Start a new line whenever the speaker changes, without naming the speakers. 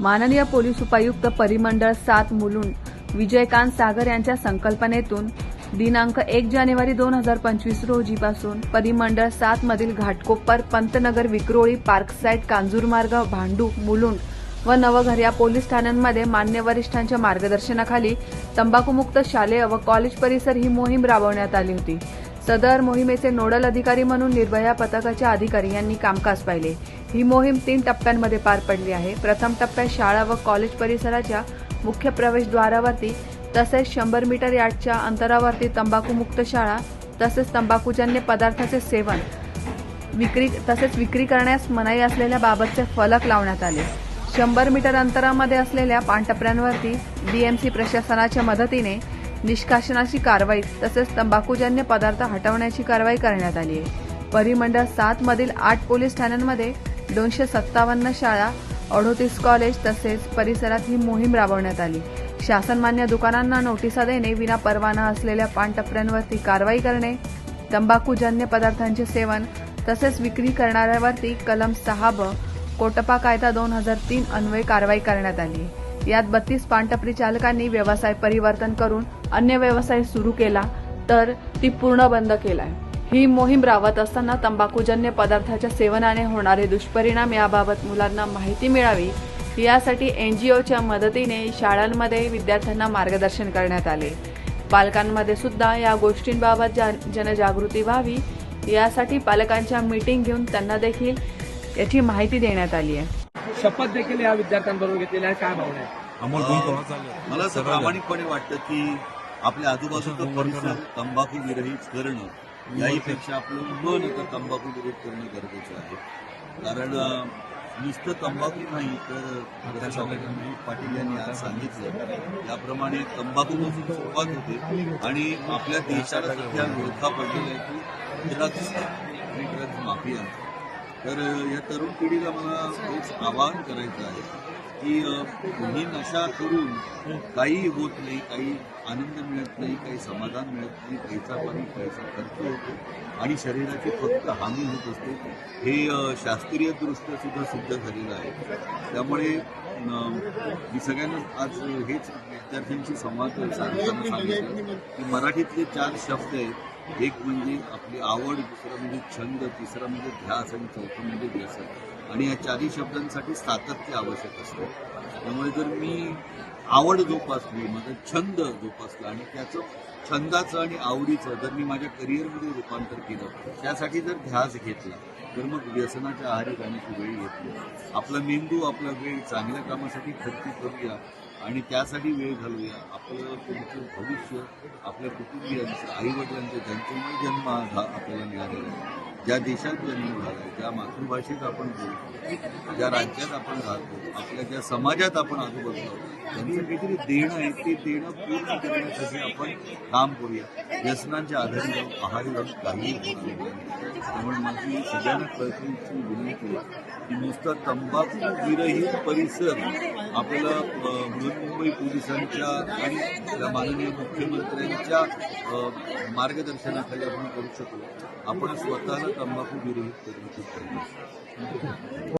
माननीय पोलीस उपायुक्त परिमंडळ सात मुलुंड विजयकांत सागर यांच्या संकल्पनेतून दिनांक एक जानेवारी दोन हजार पंचवीस रोजीपासून परिमंडळ सात मधील घाटकोपर पंतनगर विक्रोळी पार्कसाईड कांजूरमार्ग भांडू मुलुंड व नवघर या पोलीस ठाण्यांमध्ये मान्य वरिष्ठांच्या मार्गदर्शनाखाली तंबाखूमुक्त शालेय व कॉलेज परिसर ही मोहीम राबवण्यात आली होती. सदर मोहिमेचे नोडल अधिकारी म्हणून निर्भया पथकाच्या अधिकारी यांनी कामकाज पाहिले. ही मोहीम तीन टप्प्यांमध्ये पार पडली आहे. प्रथम टप्प्यात शाळा व कॉलेज परिसराच्या मुख्य प्रवेशद्वारावरती तसेच शंभर मीटर यार्डच्या अंतरावरती तंबाखूमुक्त शाळा तसेच तंबाखूजन्य पदार्थाचे सेवन विक्री तसेच विक्री करण्यास मनाई असलेल्या बाबतचे फलक लावण्यात आले. शंभर मीटर अंतरामध्ये असलेल्या पानटपऱ्यांवरती सी प्रशासनाच्या मदतीने निष्काशनाची कारवाई तसेच तंबाखूजन्य पदार्थ हटवण्याची कारवाई करण्यात आली आहे. परिमंडळ सात मधील आठ पोलीस ठाण्यांमध्ये दोनशे सत्तावन्न शाळा अडोतीस कॉलेज तसेच परिसरात ही मोहीम राबवण्यात आली. शासनमान्य दुकानांना नोटिसा देणे विना परवाना असलेल्या पानटपऱ्यांवरती कारवाई करणे तंबाखूजन्य पदार्थांचे सेवन तसेच विक्री करणाऱ्यावरती कलम सहा ब कोटपा कायदा दोन हजार तीन अन्वये कारवाई करण्यात आली. यात बत्तीस पानटपरी चालकांनी व्यवसाय परिवर्तन करून अन्य व्यवसाय सुरू केला तर ती पूर्ण बंद केलाय. ही मोहीम राबवत असताना तंबाखूजन्य पदार्थाच्या सेवनाने होणारे दुष्परिणाम याबाबत मुलांना माहिती मिळावी यासाठी एनजीओच्या मदतीने शाळांमध्ये विद्यार्थ्यांना मार्गदर्शन करण्यात आले. पालकांमध्ये सुद्धा या गोष्टींबाबत जा- जनजागृती व्हावी यासाठी पालकांच्या मीटिंग घेऊन त्यांना देखील याची माहिती देण्यात आली आहे.
शपथ देखील या विद्यार्थ्यांबरोबर घेतलेल्या आहे. काय भावना आहे?
अमोल
मला प्रामाणिकपणे वाटतं की आपल्या आजूबाजूचा परिसर तंबाखू विरहित करणं याहीपेक्षा आपलं मन तर तंबाखू विरोध करणं गरजेचं आहे. कारण नुसतं तंबाखू नाही तर पाटील यांनी आज सांगितलं त्याप्रमाणे तंबाखूपासून सुरुवात होते आणि आपल्या देशाला सध्या धोका पडलेला आहे की ड्रग्स आणि ड्रग्ज माफियांचा तर या तरुण पिढीला मला खूप आवाहन करायचं आहे की तुम्ही नशा करून काही होत नाही काही आनंद मिळत नाही काही समाधान मिळत नाही पैसा पाणी पैसा खर्च होतो आणि शरीराची फक्त हानी होत असते. हे शास्त्रीयदृष्ट्या सुद्धा सिद्ध झालेलं आहे. त्यामुळे मी सगळ्यांना आज हेच विद्यार्थ्यांशी संवाद साधताना सांगितलं की मराठीतले चार शब्द आहेत. एक म्हणजे आपली आवड दुसरं म्हणजे छंद तिसरं म्हणजे ध्यास आणि चौथं म्हणजे व्यसन. आणि या चारही शब्दांसाठी सातत्य आवश्यक असतं. त्यामुळे जर मी आवड जोपासली माझा छंद जोपासला आणि त्याचं छंदाचं आणि आवडीचं जर मी माझ्या करिअरमध्ये रूपांतर केलं त्यासाठी जर ध्यास घेतला तर मग व्यसनाच्या आहारी जाण्याची वेळ घेतली आपला मेंदू आपला वेळ चांगल्या कामासाठी खर्ची करूया आणि त्यासाठी वेळ घालूया. आपलं तुमचं भविष्य आपल्या कुटुंबियांचं आईवडिलांचं ज्यांच्यामुळे जन्म हा झा- आपल्याला मिळालेला आहे. ज्या देशात जन्म झाला आहे ज्या मातृभाषेत आपण बोलतो ज्या राज्यात आपण राहतो आपल्या ज्या समाजात आपण आजूबाजूला त्यांचं काहीतरी देणं आहे ते देणं पूर्ण करण्यासाठी आपण काम करूया. व्यसनांच्या आधारे जाऊन आहारी जाऊन काही त्यामुळे माझी सगळ्यांना कळकळीची विनंती की नुसतं तंबाखू विरहित परिसर आपल्याला अ, बृहन्मुंबई पोलिसांच्या आणि माननीय मुख्यमंत्र्यांच्या मार्गदर्शनाखाली आपण करू शकतो आपण स्वतःला तंबाखू विरहित करू शकतो